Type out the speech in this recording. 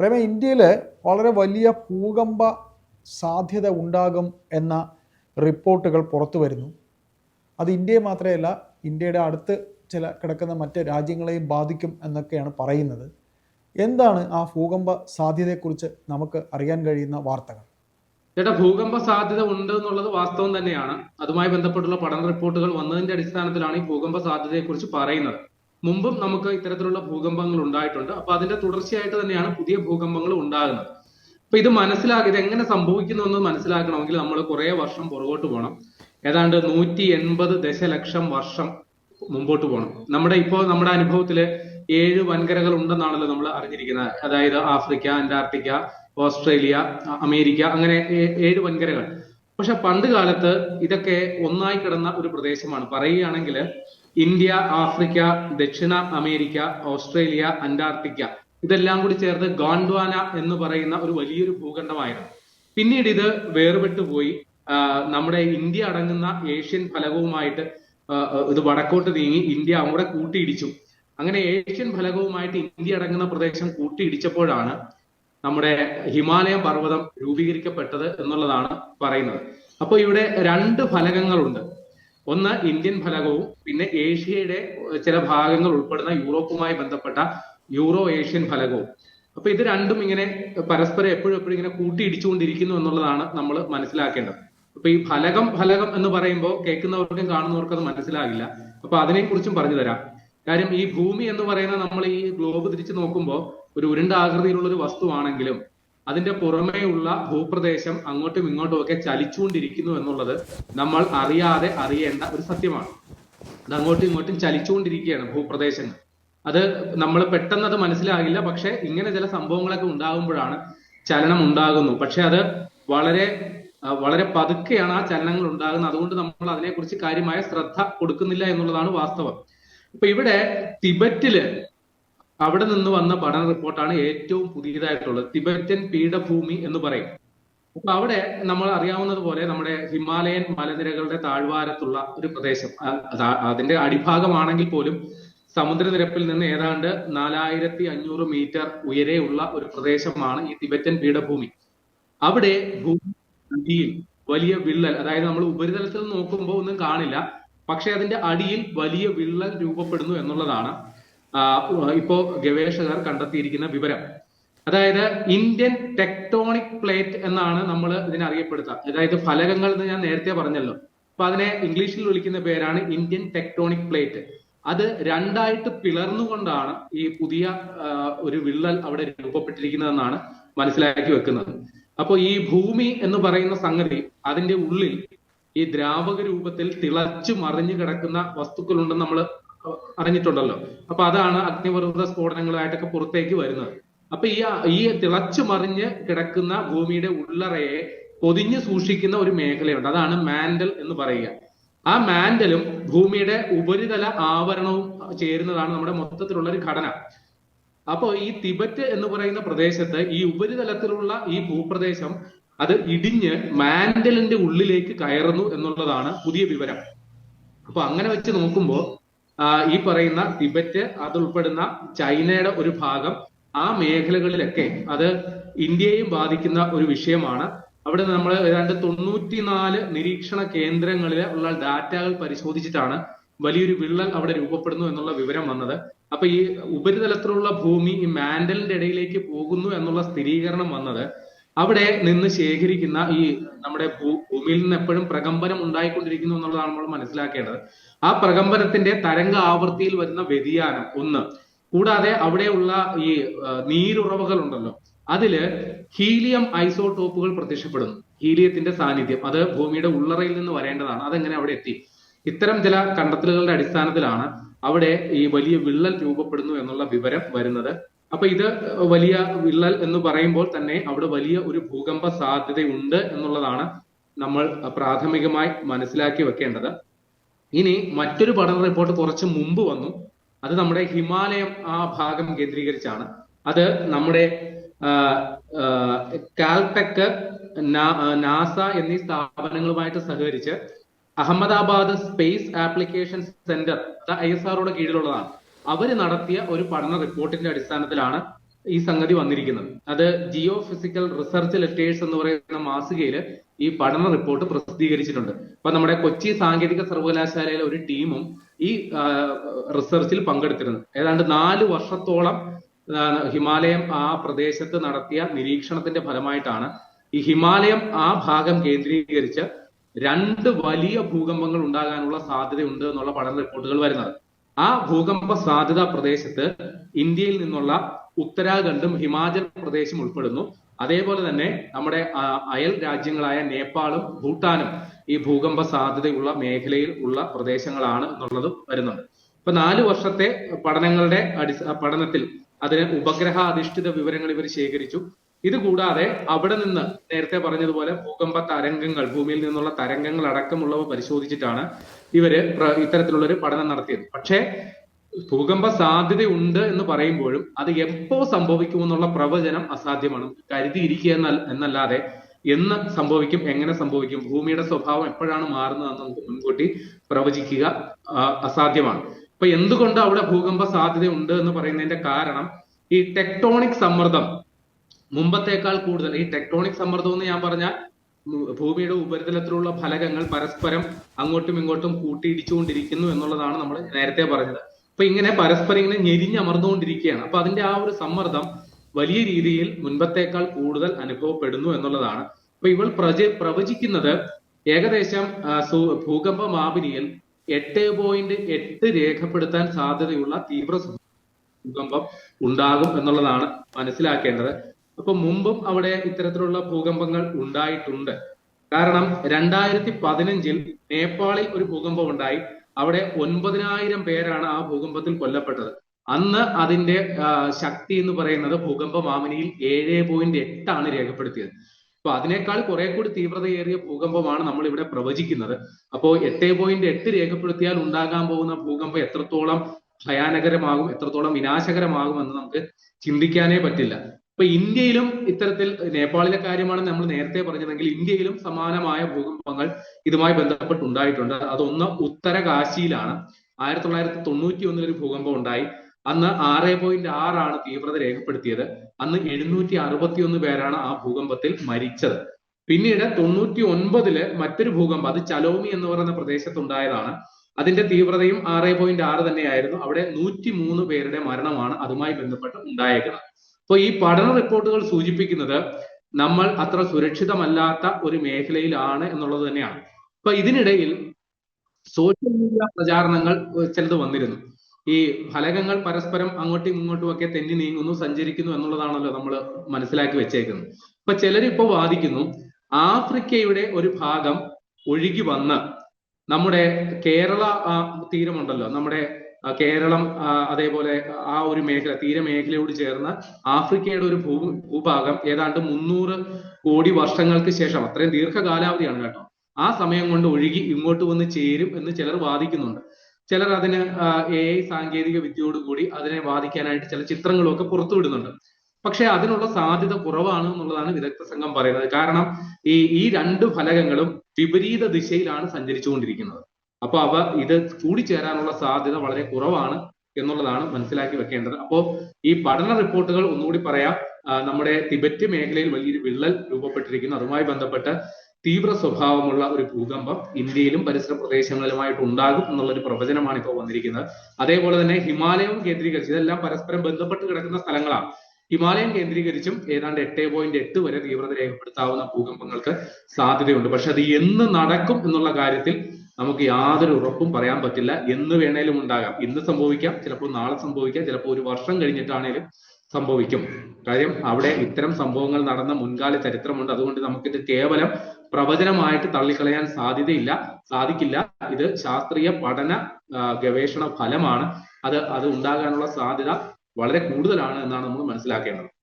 പ്രേമ ഇന്ത്യയിൽ വളരെ വലിയ ഭൂകമ്പ സാധ്യത ഉണ്ടാകും എന്ന റിപ്പോർട്ടുകൾ പുറത്തു വരുന്നു. അത് ഇന്ത്യയെ മാത്രമല്ല ഇന്ത്യയുടെ അടുത്ത് ചില കിടക്കുന്ന മറ്റ് രാജ്യങ്ങളെയും ബാധിക്കും എന്നൊക്കെയാണ് പറയുന്നത്. എന്താണ് ആ ഭൂകമ്പ സാധ്യതയെക്കുറിച്ച് നമുക്ക് അറിയാൻ കഴിയുന്ന വാർത്തകൾ? ചേട്ടാ ഭൂകമ്പ സാധ്യത ഉണ്ട് എന്നുള്ളത് വാസ്തവം തന്നെയാണ്. അതുമായി ബന്ധപ്പെട്ടുള്ള പഠന റിപ്പോർട്ടുകൾ വന്നതിന്റെ അടിസ്ഥാനത്തിലാണ് ഈ ഭൂകമ്പ സാധ്യതയെക്കുറിച്ച് പറയുന്നത്. മുമ്പും നമുക്ക് ഇത്തരത്തിലുള്ള ഭൂകമ്പങ്ങൾ ഉണ്ടായിട്ടുണ്ട്. അപ്പൊ അതിന്റെ തുടർച്ചയായിട്ട് തന്നെയാണ് പുതിയ ഭൂകമ്പങ്ങൾ ഉണ്ടാകുന്നത്. അപ്പൊ ഇത് മനസ്സിലാക്കി ഇത് എങ്ങനെ സംഭവിക്കുന്നു എന്ന് മനസ്സിലാക്കണമെങ്കിൽ നമ്മൾ കുറെ വർഷം പുറകോട്ട് പോകണം. ഏതാണ്ട് നൂറ്റി എൺപത് ദശലക്ഷം വർഷം മുമ്പോട്ട് പോകണം. നമ്മുടെ ഇപ്പോ നമ്മുടെ അനുഭവത്തിൽ ഏഴ് വൻകരകൾ ഉണ്ടെന്നാണല്ലോ നമ്മൾ അറിഞ്ഞിരിക്കുന്നത്. അതായത് ആഫ്രിക്ക അന്റാർട്ടിക്ക ഓസ്ട്രേലിയ അമേരിക്ക അങ്ങനെ ഏഴ് വൻകരകൾ. പക്ഷെ പണ്ട് കാലത്ത് ഇതൊക്കെ ഒന്നായി കിടന്ന ഒരു പ്രദേശമാണ്. പറയുകയാണെങ്കിൽ ഇന്ത്യ ആഫ്രിക്ക ദക്ഷിണ അമേരിക്ക ഓസ്ട്രേലിയ അന്റാർട്ടിക്ക ഇതെല്ലാം കൂടി ചേർത്ത് ഗോണ്ട്വാന എന്ന് പറയുന്ന ഒരു വലിയൊരു ഭൂഖണ്ഡമായിരുന്നു. പിന്നീട് ഇത് വേർപെട്ടു പോയി. നമ്മുടെ ഇന്ത്യ അടങ്ങുന്ന ഏഷ്യൻ ഫലകവുമായിട്ട് ഇത് വടക്കോട്ട് നീങ്ങി ഇന്ത്യ അവിടെ കൂട്ടിയിടിച്ചു. അങ്ങനെ ഏഷ്യൻ ഫലകവുമായിട്ട് ഇന്ത്യ അടങ്ങുന്ന പ്രദേശം കൂട്ടിയിടിച്ചപ്പോഴാണ് നമ്മുടെ ഹിമാലയം പർവതം രൂപീകരിക്കപ്പെട്ടത് എന്നുള്ളതാണ് പറയുന്നത്. അപ്പോൾ ഇവിടെ രണ്ട് ഫലകങ്ങളുണ്ട്. ഒന്ന് ഇന്ത്യൻ ഫലകവും പിന്നെ ഏഷ്യയുടെ ചില ഭാഗങ്ങൾ ഉൾപ്പെടുന്ന യൂറോപ്പുമായി ബന്ധപ്പെട്ട യൂറോ ഏഷ്യൻ ഫലകവും. അപ്പൊ ഇത് രണ്ടും ഇങ്ങനെ പരസ്പരം എപ്പോഴും എപ്പോഴും ഇങ്ങനെ കൂട്ടിയിടിച്ചുകൊണ്ടിരിക്കുന്നു എന്നുള്ളതാണ് നമ്മൾ മനസ്സിലാക്കേണ്ടത്. അപ്പൊ ഈ ഫലകം ഫലകം എന്ന് പറയുമ്പോൾ കേൾക്കുന്നവർക്കും കാണുന്നവർക്കും അത് മനസ്സിലാകില്ല. അപ്പൊ അതിനെക്കുറിച്ചും പറഞ്ഞു തരാം. കാര്യം ഈ ഭൂമി എന്ന് പറയുന്ന നമ്മൾ ഈ ഗ്ലോബ് തിരിച്ചു നോക്കുമ്പോൾ ഒരു ഉരുണ്ട ആകൃതിയിലുള്ള ഒരു വസ്തുവാണെങ്കിലും അതിന്റെ പുറമേയുള്ള ഭൂപ്രദേശം അങ്ങോട്ടും ഇങ്ങോട്ടും ഒക്കെ ചലിച്ചുകൊണ്ടിരിക്കുന്നു എന്നുള്ളത് നമ്മൾ അറിയാതെ അറിയേണ്ട ഒരു സത്യമാണ്. അത് അങ്ങോട്ടും ഇങ്ങോട്ടും ചലിച്ചുകൊണ്ടിരിക്കുകയാണ് ഭൂപ്രദേശങ്ങൾ. അത് നമ്മൾ പെട്ടെന്ന് അത് മനസ്സിലാകില്ല പക്ഷെ ഇങ്ങനെ ചില സംഭവങ്ങളൊക്കെ ഉണ്ടാകുമ്പോഴാണ് ചലനം ഉണ്ടാകുന്നു. പക്ഷെ അത് വളരെ വളരെ പതുക്കെയാണ് ആ ചലനങ്ങൾ ഉണ്ടാകുന്നത്. അതുകൊണ്ട് നമ്മൾ അതിനെക്കുറിച്ച് കാര്യമായ ശ്രദ്ധ കൊടുക്കുന്നില്ല എന്നുള്ളതാണ് വാസ്തവം. ഇപ്പൊ ഇവിടെ തിബറ്റിൽ അവിടെ നിന്ന് വന്ന പഠന റിപ്പോർട്ടാണ് ഏറ്റവും പുതിയതായിട്ടുള്ളത്. തിബറ്റൻ പീഠഭൂമി എന്ന് പറയും. അപ്പൊ അവിടെ നമ്മൾ അറിയാവുന്നത് പോലെ നമ്മുടെ ഹിമാലയൻ മലനിരകളുടെ താഴ്വാരത്തുള്ള ഒരു പ്രദേശം. അതിന്റെ അടിഭാഗമാണെങ്കിൽ പോലും സമുദ്രനിരപ്പിൽ നിന്ന് ഏതാണ്ട് നാലായിരത്തി അഞ്ഞൂറ് മീറ്റർ ഉയരെയുള്ള ഒരു പ്രദേശമാണ് ഈ തിബറ്റൻ പീഠഭൂമി. അവിടെ ഭൂമിയിൽ വലിയ വിള്ളൽ അതായത് നമ്മൾ ഉപരിതലത്തിൽ നോക്കുമ്പോൾ ഒന്നും കാണില്ല പക്ഷെ അതിന്റെ അടിയിൽ വലിയ വിള്ളൽ രൂപപ്പെടുന്നു എന്നുള്ളതാണ് ഇപ്പോ ഗവേഷകർ കണ്ടെത്തിയിരിക്കുന്ന വിവരം. അതായത് ഇന്ത്യൻ ടെക്ടോണിക് പ്ലേറ്റ് എന്നാണ് നമ്മൾ ഇതിനെ അറിയപ്പെടുത്തുക അതായത് ഫലകങ്ങൾ എന്ന് ഞാൻ നേരത്തെ പറഞ്ഞല്ലോ. അപ്പൊ അതിനെ ഇംഗ്ലീഷിൽ വിളിക്കുന്ന പേരാണ് ഇന്ത്യൻ ടെക്ടോണിക് പ്ലേറ്റ്. അത് രണ്ടായിട്ട് പിളർന്നുകൊണ്ടാണ് ഈ പുതിയ ഒരു വിള്ളൽ അവിടെ രൂപപ്പെട്ടിരിക്കുന്നതെന്നാണ് മനസ്സിലാക്കി വെക്കുന്നത്. അപ്പോൾ ഈ ഭൂമി എന്ന് പറയുന്ന സംഗതി അതിന്റെ ഉള്ളിൽ ഈ ദ്രാവക രൂപത്തിൽ തിളച്ചു മറിഞ്ഞു കിടക്കുന്ന വസ്തുക്കളുണ്ടെന്ന് നമ്മൾ അറിഞ്ഞിട്ടുണ്ടല്ലോ. അപ്പൊ അതാണ് അഗ്നിപർവത സ്ഫോടനങ്ങളായിട്ടൊക്കെ പുറത്തേക്ക് വരുന്നത്. അപ്പൊ ഈ ഈ തിളച്ചു മറിഞ്ഞ് കിടക്കുന്ന ഭൂമിയുടെ ഉള്ളറയെ പൊതിഞ്ഞു സൂക്ഷിക്കുന്ന ഒരു മേഖലയുണ്ട്. അതാണ് മാൻഡൽ എന്ന് പറയുക. ആ മാൻഡലും ഭൂമിയുടെ ഉപരിതല ആവരണവും ചേരുന്നതാണ് നമ്മുടെ മൊത്തത്തിലുള്ള ഒരു ഘടന. അപ്പോ ഈ തിബറ്റ് എന്ന് പറയുന്ന പ്രദേശത്ത് ഈ ഉപരിതലത്തിലുള്ള ഈ ഭൂപ്രദേശം അത് ഇടിഞ്ഞ് മാൻഡലിന്റെ ഉള്ളിലേക്ക് കയറുന്നു എന്നുള്ളതാണ് പുതിയ വിവരം. അപ്പൊ അങ്ങനെ വെച്ച് നോക്കുമ്പോൾ ഈ പറയുന്ന ടിബറ്റ് അതുൾപ്പെടുന്ന ചൈനയുടെ ഒരു ഭാഗം ആ മേഖലകളിലൊക്കെ അത് ഇന്ത്യയെയും ബാധിക്കുന്ന ഒരു വിഷയമാണ്. അവിടെ നമ്മൾ ഏതാണ്ട് തൊണ്ണൂറ്റിനാല് നിരീക്ഷണ കേന്ദ്രങ്ങളിൽ ഉള്ള ഡാറ്റകൾ പരിശോധിച്ചിട്ടാണ് വലിയൊരു വിള്ളൽ അവിടെ രൂപപ്പെടുന്നു എന്നുള്ള വിവരം വന്നത്. അപ്പൊ ഈ ഉപരിതലത്തിലുള്ള ഭൂമി ഈ മാൻഡലിന്റെ ഇടയിലേക്ക് പോകുന്നു എന്നുള്ള സ്ഥിരീകരണം വന്നത് അവിടെ നിന്ന് ശേഖരിക്കുന്ന ഈ നമ്മുടെ ഭൂമിയിൽ നിന്ന് എപ്പോഴും പ്രകമ്പനം ഉണ്ടായിക്കൊണ്ടിരിക്കുന്നു എന്നുള്ളതാണ് നമ്മൾ മനസ്സിലാക്കേണ്ടത്. ആ പ്രകമ്പനത്തിന്റെ തരംഗ ആവൃത്തിയിൽ വരുന്ന വ്യതിയാനം ഒന്ന്. കൂടാതെ അവിടെയുള്ള ഈ നീരുറവകൾ ഉണ്ടല്ലോ അതിൽ ഹീലിയം ഐസോടോപ്പുകൾ പ്രത്യക്ഷപ്പെടുന്നു. ഹീലിയത്തിന്റെ സാന്നിധ്യം അത് ഭൂമിയുടെ ഉള്ളറയിൽ നിന്ന് വരേണ്ടതാണ്. അതെങ്ങനെ അവിടെ എത്തി? ഇത്തരം ചില കണ്ടെത്തലുകളുടെ അടിസ്ഥാനത്തിലാണ് അവിടെ ഈ വലിയ വിള്ളൽ രൂപപ്പെടുന്നു എന്നുള്ള വിവരം വരുന്നത്. അപ്പൊ ഇത് വലിയ വിള്ളൽ എന്ന് പറയുമ്പോൾ തന്നെ അവിടെ വലിയ ഒരു ഭൂകമ്പ സാധ്യതയുണ്ട് എന്നുള്ളതാണ് നമ്മൾ പ്രാഥമികമായി മനസ്സിലാക്കി വെക്കേണ്ടത്. ഇനി മറ്റൊരു പഠന റിപ്പോർട്ട് കുറച്ച് മുമ്പ് വന്നു. അത് നമ്മുടെ ഹിമാലയം ആ ഭാഗം കേന്ദ്രീകരിച്ചാണ്. അത് നമ്മുടെ ആ, ആ, കാൽടെക് നാസ എന്നീ സ്ഥാപനങ്ങളുമായിട്ട് സഹകരിച്ച് Ahmedabad space application centre I S ആറോടെ കീഴിലുള്ളതാണ്. അവർ നടത്തിയ ഒരു പഠന റിപ്പോർട്ടിന്റെ അടിസ്ഥാനത്തിലാണ് ഈ സംഗതി വന്നിരിക്കുന്നത്. അത് ജിയോ ഫിസിക്കൽ റിസർച്ച് ലെറ്റേഴ്സ് എന്ന് പറയുന്ന മാസികയിൽ ഈ പഠന റിപ്പോർട്ട് പ്രസിദ്ധീകരിച്ചിട്ടുണ്ട്. അപ്പൊ നമ്മുടെ കൊച്ചി സാങ്കേതിക സർവകലാശാലയിലെ ഒരു ടീമും ഈ റിസർച്ചിൽ പങ്കെടുത്തിരുന്നു. ഏതാണ്ട് നാല് വർഷത്തോളം ഹിമാലയം ആ പ്രദേശത്ത് നടത്തിയ നിരീക്ഷണത്തിന്റെ ഫലമായിട്ടാണ് ഈ ഹിമാലയം ആ ഭാഗം കേന്ദ്രീകരിച്ച് രണ്ട് വലിയ ഭൂകമ്പങ്ങൾ ഉണ്ടാകാനുള്ള സാധ്യതയുണ്ട് എന്നുള്ള പഠന റിപ്പോർട്ടുകൾ വരുന്നത്. ആ ഭൂകമ്പ സാധ്യതാ പ്രദേശത്ത് ഇന്ത്യയിൽ നിന്നുള്ള ഉത്തരാഖണ്ഡും ഹിമാചൽ പ്രദേശും ഉൾപ്പെടുന്നു. അതേപോലെ തന്നെ നമ്മുടെ അയൽ രാജ്യങ്ങളായ നേപ്പാളും ഭൂട്ടാനും ഈ ഭൂകമ്പ സാധ്യതയുള്ള മേഖലയിൽ ഉള്ള പ്രദേശങ്ങളാണ് എന്നുള്ളത് വരുന്നുണ്ട്. ഇപ്പൊ നാല് വർഷത്തെ പഠനങ്ങളുടെ അടിസ്ഥാന പഠനത്തിൽ അതിന് ഉപഗ്രഹ അധിഷ്ഠിത വിവരങ്ങൾ ഇവർ ശേഖരിച്ചു. ഇത് കൂടാതെ അവിടെ നിന്ന് നേരത്തെ പറഞ്ഞതുപോലെ ഭൂകമ്പ തരംഗങ്ങൾ ഭൂമിയിൽ നിന്നുള്ള തരംഗങ്ങൾ അടക്കമുള്ളവ പരിശോധിച്ചിട്ടാണ് ഇവർ ഇത്തരത്തിലുള്ള ഒരു പഠനം നടത്തിയത്. പക്ഷേ ഭൂകമ്പ സാധ്യത ഉണ്ട് എന്ന് പറയുമ്പോഴും അത് എപ്പോ സംഭവിക്കുമെന്നുള്ള പ്രവചനം അസാധ്യമാണ്. കരുതിയിരിക്കുക എന്നല്ല എന്നല്ലാതെ എന്ന് സംഭവിക്കും എങ്ങനെ സംഭവിക്കും ഭൂമിയുടെ സ്വഭാവം എപ്പോഴാണ് മാറുന്നതെന്ന് നമുക്ക് മുൻകൂട്ടി പ്രവചിക്കുക അസാധ്യമാണ്. ഇപ്പൊ എന്തുകൊണ്ട് അവിടെ ഭൂകമ്പ സാധ്യത ഉണ്ട് എന്ന് പറയുന്നതിന്റെ കാരണം ഈ ടെക്ടോണിക് സമ്മർദ്ദം മുമ്പത്തേക്കാൾ കൂടുതൽ. ഈ ടെക്ടോണിക് സമ്മർദ്ദം എന്ന് ഞാൻ പറഞ്ഞാൽ ഭൂമിയുടെ ഉപരിതലത്തിലുള്ള ഫലകങ്ങൾ പരസ്പരം അങ്ങോട്ടും ഇങ്ങോട്ടും കൂട്ടിയിടിച്ചുകൊണ്ടിരിക്കുന്നു എന്നുള്ളതാണ് നമ്മൾ നേരത്തെ പറഞ്ഞത്. അപ്പൊ ഇങ്ങനെ പരസ്പരം ഇങ്ങനെ ഞെരിഞ്ഞമർന്നുകൊണ്ടിരിക്കുകയാണ്. അപ്പൊ അതിന്റെ ആ ഒരു സമ്മർദ്ദം വലിയ രീതിയിൽ മുൻപത്തേക്കാൾ കൂടുതൽ അനുഭവപ്പെടുന്നു എന്നുള്ളതാണ്. അപ്പൊ ഇവൾ പ്രജ പ്രവചിക്കുന്നത് ഏകദേശം ഭൂകമ്പ മാപിനിയിൽ എട്ട് പോയിന്റ് എട്ട് രേഖപ്പെടുത്താൻ സാധ്യതയുള്ള തീവ്ര ഭൂകമ്പം ഉണ്ടാകും എന്നുള്ളതാണ് മനസ്സിലാക്കേണ്ടത്. അപ്പൊ മുമ്പും അവിടെ ഇത്തരത്തിലുള്ള ഭൂകമ്പങ്ങൾ ഉണ്ടായിട്ടുണ്ട്. കാരണം രണ്ടായിരത്തി പതിനഞ്ചിൽ നേപ്പാളിൽ ഒരു ഭൂകമ്പം ഉണ്ടായി. അവിടെ ഒൻപതിനായിരം പേരാണ് ആ ഭൂകമ്പത്തിൽ കൊല്ലപ്പെട്ടത്. അന്ന് അതിന്റെ ശക്തി എന്ന് പറയുന്നത് ഭൂകമ്പ മാമിനിയിൽ ഏഴ് പോയിന്റ് എട്ടാണ് രേഖപ്പെടുത്തിയത്. അപ്പൊ അതിനേക്കാൾ കുറെ കൂടി തീവ്രതയേറിയ ഭൂകമ്പമാണ് നമ്മൾ ഇവിടെ പ്രവചിക്കുന്നത്. അപ്പോ എട്ട് പോയിന്റ് എട്ട് രേഖപ്പെടുത്തിയാൽ ഉണ്ടാകാൻ പോകുന്ന ഭൂകമ്പം എത്രത്തോളം ഭയാനകരമാകും എത്രത്തോളം വിനാശകരമാകും എന്ന് നമുക്ക് ചിന്തിക്കാനേ പറ്റില്ല. ഇപ്പൊ ഇന്ത്യയിലും ഇത്തരത്തിൽ നേപ്പാളിലെ കാര്യമാണ് നമ്മൾ നേരത്തെ പറഞ്ഞതെങ്കിൽ ഇന്ത്യയിലും സമാനമായ ഭൂകമ്പങ്ങൾ ഇതുമായി ബന്ധപ്പെട്ട് ഉണ്ടായിട്ടുണ്ട് അതൊന്ന് ഉത്തര കാശിയിലാണ് ആയിരത്തി തൊള്ളായിരത്തി തൊണ്ണൂറ്റി ഒന്നിൽ ഒരു ഭൂകമ്പം ഉണ്ടായി. അന്ന് ആറ് പോയിന്റ് ആറാണ് തീവ്രത രേഖപ്പെടുത്തിയത്. അന്ന് എഴുന്നൂറ്റി അറുപത്തി ഒന്ന് പേരാണ് ആ ഭൂകമ്പത്തിൽ മരിച്ചത്. പിന്നീട് തൊണ്ണൂറ്റി ഒൻപതിൽ മറ്റൊരു ഭൂകമ്പം അത് ചലോമി എന്ന് പറയുന്ന പ്രദേശത്തുണ്ടായതാണ്. അതിന്റെ തീവ്രതയും ആറ് പോയിന്റ് ആറ് തന്നെയായിരുന്നു. അവിടെ നൂറ്റി മൂന്ന് പേരുടെ മരണമാണ് അതുമായി ബന്ധപ്പെട്ട് ഉണ്ടായേക്കുന്നത്. അപ്പൊ ഈ പഠന റിപ്പോർട്ടുകൾ സൂചിപ്പിക്കുന്നത് നമ്മൾ അത്ര സുരക്ഷിതമല്ലാത്ത ഒരു മേഖലയിലാണ് എന്നുള്ളത് തന്നെയാണ്. അപ്പൊ ഇതിനിടയിൽ സോഷ്യൽ മീഡിയ പ്രചാരണങ്ങൾ ചിലത് വന്നിരുന്നു. ഈ ഫലകങ്ങൾ പരസ്പരം അങ്ങോട്ടും ഇങ്ങോട്ടും ഒക്കെ തെന്നി നീങ്ങുന്നു സഞ്ചരിക്കുന്നു എന്നുള്ളതാണല്ലോ നമ്മൾ മനസ്സിലാക്കി വെച്ചേക്കുന്നത്. ഇപ്പൊ ചിലരിപ്പോ വാദിക്കുന്നു ആഫ്രിക്കയുടെ ഒരു ഭാഗം ഒഴുകി വന്ന് നമ്മുടെ കേരള തീരമുണ്ടല്ലോ നമ്മുടെ കേരളം അതേപോലെ ആ ഒരു മേഖല തീരമേഖലയോട് ചേർന്ന ആഫ്രിക്കയുടെ ഒരു ഭൂ ഭൂഭാഗം ഏതാണ്ട് മുന്നൂറ് കോടി വർഷങ്ങൾക്ക് ശേഷം അത്രയും ദീർഘകാലാവധിയാണ് കേട്ടോ ആ സമയം കൊണ്ട് ഒഴുകി ഇങ്ങോട്ട് വന്ന് ചേരും എന്ന് ചിലർ വാദിക്കുന്നുണ്ട്. ചിലർ അതിന് എ ഐ സാങ്കേതിക വിദ്യയോടുകൂടി അതിനെ വാദിക്കാനായിട്ട് ചില ചിത്രങ്ങളൊക്കെ പുറത്തുവിടുന്നുണ്ട്. പക്ഷെ അതിനുള്ള സാധ്യത കുറവാണ് എന്നുള്ളതാണ് വിദഗ്ധ സംഘം പറയുന്നത്. കാരണം ഈ ഈ രണ്ട് ഫലകങ്ങളും വിപരീത ദിശയിലാണ് സഞ്ചരിച്ചുകൊണ്ടിരിക്കുന്നത്. അപ്പൊ അവ ഇത് കൂടിച്ചേരാനുള്ള സാധ്യത വളരെ കുറവാണ് എന്നുള്ളതാണ് മനസ്സിലാക്കി വെക്കേണ്ടത്. അപ്പോ ഈ പഠന റിപ്പോർട്ടുകൾ ഒന്നുകൂടി പറയാം. നമ്മുടെ തിബറ്റ് മേഖലയിൽ വലിയൊരു വിള്ളൽ രൂപപ്പെട്ടിരിക്കുന്നു. അതുമായി ബന്ധപ്പെട്ട് തീവ്ര സ്വഭാവമുള്ള ഒരു ഭൂകമ്പം ഇന്ത്യയിലും പരിസര പ്രദേശങ്ങളിലുമായിട്ട് ഉണ്ടാകും എന്നുള്ളൊരു പ്രവചനമാണ് ഇപ്പോൾ വന്നിരിക്കുന്നത്. അതേപോലെ തന്നെ ഹിമാലയം കേന്ദ്രീകരിച്ച് ഇതെല്ലാം പരസ്പരം ബന്ധപ്പെട്ട് കിടക്കുന്ന സ്ഥലങ്ങളാണ്. ഹിമാലയം കേന്ദ്രീകരിച്ചും ഏതാണ്ട് എട്ട് പോയിന്റ് എട്ട് വരെ തീവ്രത രേഖപ്പെടുത്താവുന്ന ഭൂകമ്പങ്ങൾക്ക് സാധ്യതയുണ്ട്. പക്ഷെ അത് എന്ന് നടക്കും എന്നുള്ള കാര്യത്തിൽ നമുക്ക് യാതൊരു ഉറപ്പും പറയാൻ പറ്റില്ല. എന്ന് വേണേലും ഉണ്ടാകാം. ഇന്ന് സംഭവിക്കാം ചിലപ്പോൾ നാളെ സംഭവിക്കാം ചിലപ്പോൾ ഒരു വർഷം കഴിഞ്ഞിട്ടാണേലും സംഭവിക്കും. കാര്യം അവിടെ ഇത്തരം സംഭവങ്ങൾ നടന്ന മുൻകാല ചരിത്രമുണ്ട്. അതുകൊണ്ട് നമുക്കിത് കേവലം പ്രവചനമായിട്ട് തള്ളിക്കളയാൻ സാധ്യതയില്ല സാധിക്കില്ല. ഇത് ശാസ്ത്രീയ പഠന ഗവേഷണ ഫലമാണ്. അത് അത് ഉണ്ടാകാനുള്ള സാധ്യത വളരെ കൂടുതലാണ് എന്നാണ് നമ്മൾ മനസ്സിലാക്കേണ്ടത്.